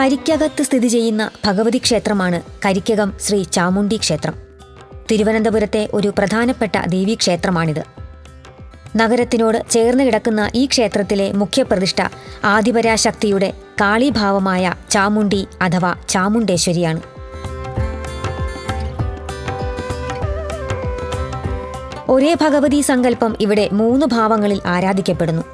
കരിക്കകത്ത് സ്ഥിതി ചെയ്യുന്ന ഭഗവതി ക്ഷേത്രമാണ് കരിക്കകം ശ്രീ ചാമുണ്ഡി ക്ഷേത്രം. തിരുവനന്തപുരത്തെ ഒരു പ്രധാനപ്പെട്ട ദേവീക്ഷേത്രമാണിത് നഗരത്തിനോട് ചേർന്ന് കിടക്കുന്ന ഈ ക്ഷേത്രത്തിലെ മുഖ്യപ്രതിഷ്ഠ ആദിപരാശക്തിയുടെ കാളിഭാവമായ ചാമുണ്ഡി അഥവാ ചാമുണ്ടേശ്വരിയാണ്. ഒരേ ഭഗവതി സങ്കല്പം ഇവിടെ മൂന്ന് ഭാവങ്ങളിൽ ആരാധിക്കപ്പെടുന്നു.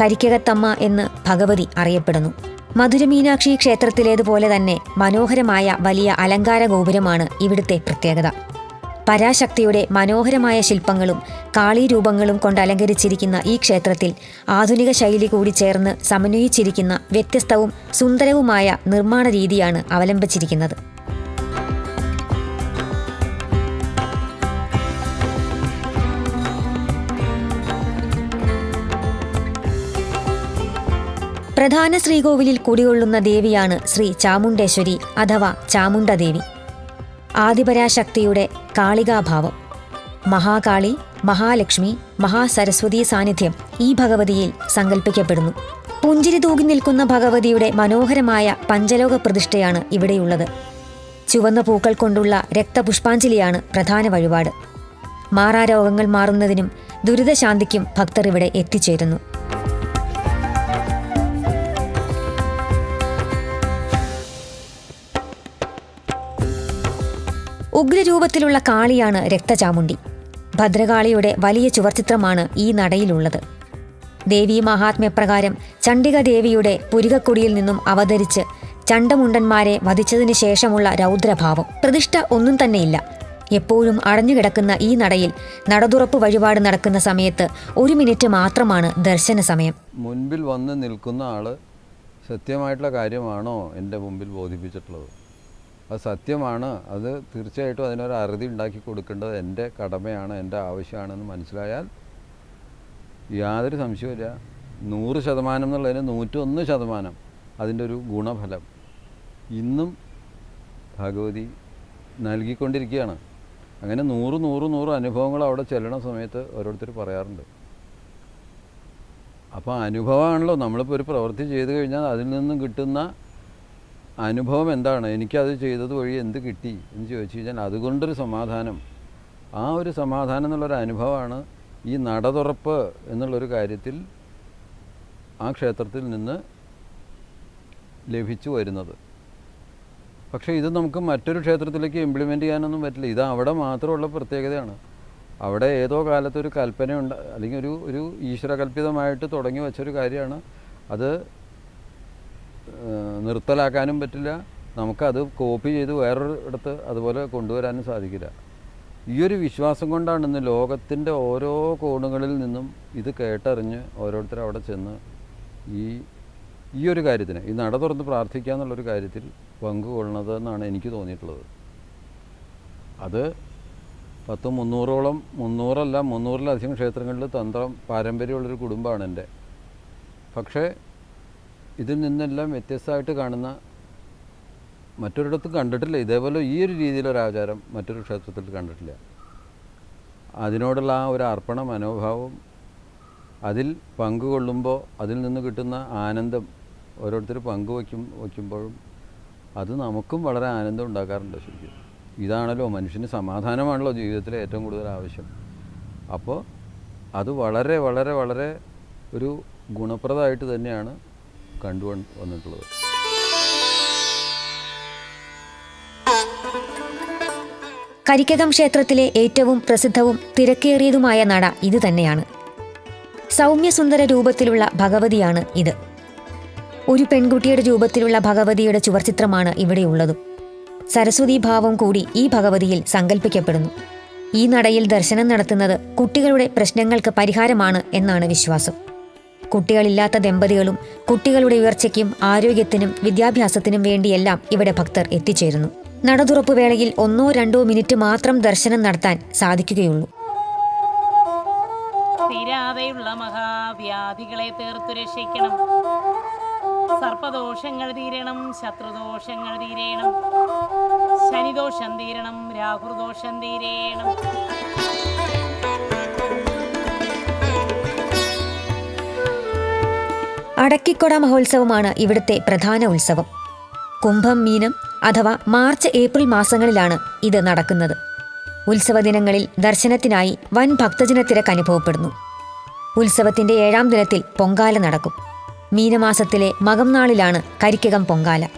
കരിക്കകത്തമ്മ എന്ന് ഭഗവതി അറിയപ്പെടുന്നു. മധുരമീനാക്ഷി ക്ഷേത്രത്തിലേതുപോലെ തന്നെ മനോഹരമായ വലിയ അലങ്കാര ഗോപുരമാണ് ഇവിടുത്തെ പ്രത്യേകത. പരാശക്തിയുടെ മനോഹരമായ ശില്പങ്ങളും കാളീരൂപങ്ങളും കൊണ്ട് അലങ്കരിച്ചിരിക്കുന്ന ഈ ക്ഷേത്രത്തിൽ ആധുനിക ശൈലി കൂടി ചേർന്ന് സമന്വയിച്ചിരിക്കുന്ന വ്യത്യസ്തവും സുന്ദരവുമായ നിർമ്മാണ രീതിയാണ് അവലംബിച്ചിരിക്കുന്നത്. പ്രധാന ശ്രീകോവിലിൽ കുടികൊള്ളുന്ന ദേവിയാണ് ശ്രീ ചാമുണ്ടേശ്വരി അഥവാ ചാമുണ്ടദേവി. ആദിപരാശക്തിയുടെ കാളികാഭാവം. മഹാകാളി മഹാലക്ഷ്മി മഹാസരസ്വതി സാന്നിധ്യം ഈ ഭഗവതിയിൽ സങ്കല്പിക്കപ്പെടുന്നു പുഞ്ചിരി തൂകി നിൽക്കുന്ന ഭഗവതിയുടെ മനോഹരമായ പഞ്ചലോക പ്രതിഷ്ഠയാണ് ഇവിടെയുള്ളത്. ചുവന്ന പൂക്കൾ കൊണ്ടുള്ള രക്തപുഷ്പാഞ്ജലിയാണ് പ്രധാന വഴിപാട്. മാറാരോഗങ്ങൾ മാറുന്നതിനും ദുരിതശാന്തിക്കും ഭക്തർ ഇവിടെ എത്തിച്ചേരുന്നു. ഉഗ്രരൂപത്തിലുള്ള കാളിയാണ് രക്തചാമുണ്ടി ഭദ്രകാളിയുടെ വലിയ ചുവർച്ചിത്രമാണ് ഈ നടയിലുള്ളത്. ദേവീ മഹാത്മ്യപ്രകാരം ചണ്ഡിക ദേവിയുടെ പുരികക്കൊടിയിൽ നിന്നും അവതരിച്ച് ചണ്ടമുണ്ടന്മാരെ വധിച്ചതിനു ശേഷമുള്ള രൗദ്രഭാവം. പ്രതിഷ്ഠ ഒന്നും തന്നെയില്ല. എപ്പോഴും അടഞ്ഞുകിടക്കുന്ന ഈ നടയിൽ നടതുറപ്പ് വഴിപാട് നടക്കുന്ന സമയത്ത് ഒരു മിനിറ്റ് മാത്രമാണ് ദർശന സമയം. മുൻപിൽ വന്ന് നിൽക്കുന്ന ആൾ സത്യമായിട്ടുള്ള കാര്യമാണോ എന്റെ മുമ്പിൽ ബോധിപ്പിച്ചിട്ടുള്ളത്? അത് സത്യമാണ്. അത് തീർച്ചയായിട്ടും അതിനൊരു അറുതി ഉണ്ടാക്കി കൊടുക്കേണ്ടത് എന്റെ കടമയാണ് എന്റെ ആവശ്യമാണെന്ന് മനസ്സിലായാൽ യാതൊരു സംശയവുമില്ല നൂറ് ശതമാനം എന്നുള്ളതിന് നൂറ്റൊന്ന് ശതമാനം അതിന്റെ ഒരു ഗുണഫലം ഇന്നും ഭഗവതി നൽകിക്കൊണ്ടിരിക്കുകയാണ്. അങ്ങനെ നൂറ് നൂറ് നൂറ് അനുഭവങ്ങൾ അവിടെ ചെല്ലണ സമയത്ത് ഓരോരുത്തർ പറയാറുണ്ട്. അപ്പോൾ അനുഭവമാണല്ലോ. നമ്മളിപ്പോൾ ഒരു പ്രവൃത്തി ചെയ്ത് കഴിഞ്ഞാൽ അതിൽ നിന്നും കിട്ടുന്ന അനുഭവം എന്താണ്? എനിക്കത് ചെയ്തത് വഴി എന്ത് കിട്ടി എന്ന് ചോദിച്ചു കഴിഞ്ഞാൽ അതുകൊണ്ടൊരു സമാധാനം. ആ ഒരു സമാധാനം എന്നുള്ളൊരു അനുഭവമാണ് ഈ നട തുറപ്പ് എന്നുള്ളൊരു കാര്യത്തിൽ ആ ക്ഷേത്രത്തിൽ നിന്ന് ലഭിച്ചു വരുന്നത്. പക്ഷേ ഇത് നമുക്ക് മറ്റൊരു ക്ഷേത്രത്തിലേക്ക് ഇംപ്ലിമെന്റ് ചെയ്യാനൊന്നും പറ്റില്ല. ഇത് അവിടെ മാത്രമുള്ള പ്രത്യേകതയാണ്. അവിടെ ഏതോ കാലത്തൊരു കൽപ്പന കൽപ്പനയുണ്ട്. അല്ലെങ്കിൽ ഒരു ഒരു ഈശ്വരകൽപിതമായിട്ട് തുടങ്ങി വെച്ചൊരു കാര്യമാണ്. അത് നിർത്തലാക്കാനും പറ്റില്ല. നമുക്കത് കോപ്പി ചെയ്ത് വേറൊരു ഇടത്ത് അതുപോലെ കൊണ്ടുവരാനും സാധിക്കില്ല. ഈ ഒരു വിശ്വാസം കൊണ്ടാണ് ഇന്ന് ലോകത്തിന്റെ ഓരോ കോണുകളിൽ നിന്നും ഇത് കേട്ടറിഞ്ഞ് ഓരോരുത്തർ അവിടെ ചെന്ന് ഈ ഈ ഒരു കാര്യത്തിന് ഈ നട തുറന്ന് പ്രാർത്ഥിക്കുക എന്നുള്ളൊരു കാര്യത്തിൽ പങ്കുകൊള്ളുന്നത് എന്നാണ് എനിക്ക് തോന്നിയിട്ടുള്ളത്. അത് പത്ത് മുന്നൂറോളം മുന്നൂറല്ല മുന്നൂറിലധികം ക്ഷേത്രങ്ങളിൽ തന്ത്രം പാരമ്പര്യമുള്ളൊരു കുടുംബമാണ് എന്റെ. പക്ഷേ ഇതിൽ നിന്നെല്ലാം വ്യത്യസ്തമായിട്ട് കാണുന്ന മറ്റൊരിടത്തും കണ്ടിട്ടില്ല. ഇതേപോലെ ഈ ഒരു രീതിയിലൊരു ആചാരം മറ്റൊരു ക്ഷേത്രത്തിൽ കണ്ടിട്ടില്ല. അതിനോടുള്ള ആ ഒരു അർപ്പണ മനോഭാവം അതിൽ പങ്കുകൊള്ളുമ്പോൾ അതിൽ നിന്ന് കിട്ടുന്ന ആനന്ദം ഓരോരുത്തർ പങ്കുവയ്ക്കും വയ്ക്കുമ്പോഴും അത് നമുക്കും വളരെ ആനന്ദം ഉണ്ടാക്കാറുണ്ട് ശരിക്കും. ഇതാണല്ലോ മനുഷ്യന് സമാധാനമാണല്ലോ ജീവിതത്തിലെ ഏറ്റവും കൂടുതൽ ആവശ്യം. അപ്പോൾ അത് വളരെ വളരെ വളരെ ഒരു ഗുണപ്രദമായിട്ട് തന്നെയാണ് കണ്ടു വന്നിട്ടുള്ളത്. കരിക്കകം ക്ഷേത്രത്തിലെ ഏറ്റവും പ്രസിദ്ധവും തിരക്കേറിയതുമായ നട ഇത് തന്നെയാണ്. സൗമ്യസുന്ദര രൂപത്തിലുള്ള ഭഗവതിയാണ് ഇത്. ഒരു പെൺകുട്ടിയുടെ രൂപത്തിലുള്ള ഭഗവതിയുടെ ചുവർചിത്രമാണ് ഇവിടെയുള്ളതും സരസ്വതി ഭാവം കൂടി ഈ ഭഗവതിയിൽ സങ്കല്പിക്കപ്പെടുന്നു ഈ നടയിൽ ദർശനം നടത്തുന്നത് കുട്ടികളുടെ പ്രശ്നങ്ങൾക്ക് പരിഹാരമാണ് എന്നാണ് വിശ്വാസം. കുട്ടികളില്ലാത്ത ദമ്പതികളും കുട്ടികളുടെ ഉയർച്ചയ്ക്കും ആരോഗ്യത്തിനും വിദ്യാഭ്യാസത്തിനും വേണ്ടിയെല്ലാം ഇവിടെ ഭക്തർ എത്തിച്ചേരുന്നു. നടതുറപ്പ് വേളയിൽ ഒന്നോ രണ്ടോ മിനിറ്റ് മാത്രം ദർശനം നടത്താൻ സാധിക്കുകയുള്ളൂ. തീരാതെയുള്ള മഹാവ്യാധികളെ തീർത്തു രക്ഷിക്കണം. സർപ്പദോഷങ്ങൾ തീരണം ശത്രുദോഷങ്ങൾ തീരണം. ശനിദോഷം തീരണം രാഹുർദോഷം തീരേണം. അടക്കിക്കൊട മഹോത്സവമാണ് ഇവിടുത്തെ പ്രധാന ഉത്സവം. കുംഭം മീനം അഥവാ മാർച്ച് ഏപ്രിൽ മാസങ്ങളിലാണ് ഇത് നടക്കുന്നത്. ഉത്സവ ദിനങ്ങളിൽ ദർശനത്തിനായി വൻ ഭക്തജനത്തിരക്ക് അനുഭവപ്പെടുന്നു. ഉത്സവത്തിന്റെ ഏഴാം ദിനത്തിൽ പൊങ്കാല നടക്കും. മീനമാസത്തിലെ മകം നാളിലാണ് കരിക്കകം പൊങ്കാല.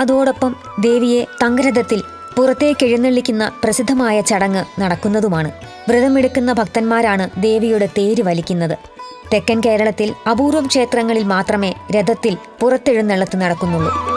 അതോടൊപ്പം ദേവിയെ തങ്കരഥത്തിൽ പുറത്തേക്ക് എഴുന്നള്ളിക്കുന്ന പ്രസിദ്ധമായ ചടങ്ങ് നടക്കുന്നതുമാണ്. വ്രതമെടുക്കുന്ന ഭക്തന്മാരാണ് ദേവിയുടെ തേര് വലിക്കുന്നത്. തെക്കൻ കേരളത്തിൽ അപൂർവം ക്ഷേത്രങ്ങളിൽ മാത്രമേ രഥത്തിൽ പുറത്തെഴുന്നള്ളത്ത് നടക്കുന്നുള്ളൂ